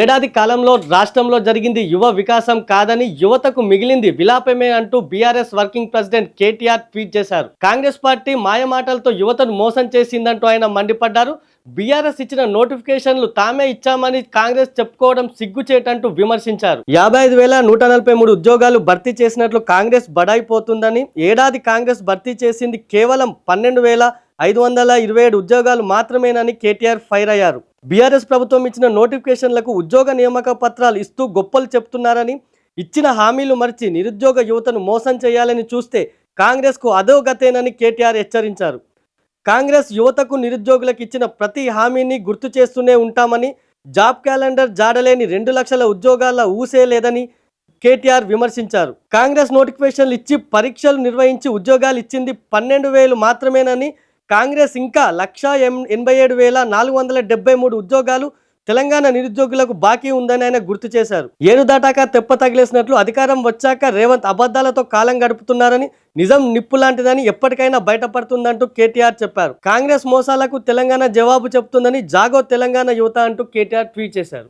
ఏడాది కాలంలో రాష్ట్రంలో జరిగింది యువ వికాసం కాదని యువతకు మిగిలింది విలాపమే అంటూ BRS working president KTR tweet చేశారు. కాంగ్రెస్ పార్టీ మాయమాటలతో యువతను మోసం చేసిందంటూ ఆయన మండిపడ్డారు. బీఆర్ఎస్ ఇచ్చిన నోటిఫికేషన్లు తామే ఇచ్చామని కాంగ్రెస్ చెప్పుకోవడం సిగ్గుచేటంటూ విమర్శించారు. యాభై ఐదు వేల నూట నలభై మూడు ఉద్యోగాలు భర్తీ చేసినట్లు కాంగ్రెస్ బడాయిపోతుందని ఏడాది కాంగ్రెస్ భర్తీ చేసింది కేవలం పన్నెండు వేల ఐదు వందల ఇరవై ఏడు ఉద్యోగాలు మాత్రమేనని కేటీఆర్ ఫైర్ అయ్యారు. బీఆర్ఎస్ ప్రభుత్వం ఇచ్చిన నోటిఫికేషన్లకు ఉద్యోగ నియామక పత్రాలు ఇస్తూ గొప్పలు చెప్తున్నారని ఇచ్చిన హామీలు మరిచి నిరుద్యోగ యువతను మోసం చేయాలని చూస్తే కాంగ్రెస్కు అధోగతేనని కేటీఆర్ హెచ్చరించారు. కాంగ్రెస్ యువతకు నిరుద్యోగులకు ఇచ్చిన ప్రతి హామీని గుర్తు చేస్తూనే ఉంటామని జాబ్ క్యాలెండర్ జాడలేని రెండు లక్షల ఉద్యోగాల ఊసే లేదని కేటీఆర్ విమర్శించారు. కాంగ్రెస్ నోటిఫికేషన్లు ఇచ్చి పరీక్షలు నిర్వహించి ఉద్యోగాలు ఇచ్చింది పన్నెండు వేలు మాత్రమేనని కాంగ్రెస్ ఇంకా లక్షా ఎం- ఎనభై ఏడు వేల నాలుగు వందల డెబ్బై మూడు ఉద్యోగాలు తెలంగాణ నిరుద్యోగులకు బాకీ ఉందని ఆయన గుర్తు చేశారు. ఏను దాటాక తెప్ప తగిలేసినట్లు అధికారం వచ్చాక రేవంత్ అబద్ధాలతో కాలం గడుపుతున్నారని నిజం నిప్పు లాంటిదని ఎప్పటికైనా బయటపడుతుందంటూ కేటీఆర్ చెప్పారు. కాంగ్రెస్ మోసాలకు తెలంగాణ జవాబు చెప్తుందని జాగో తెలంగాణ యువత అంటూ కేటీఆర్ ట్వీట్ చేశారు.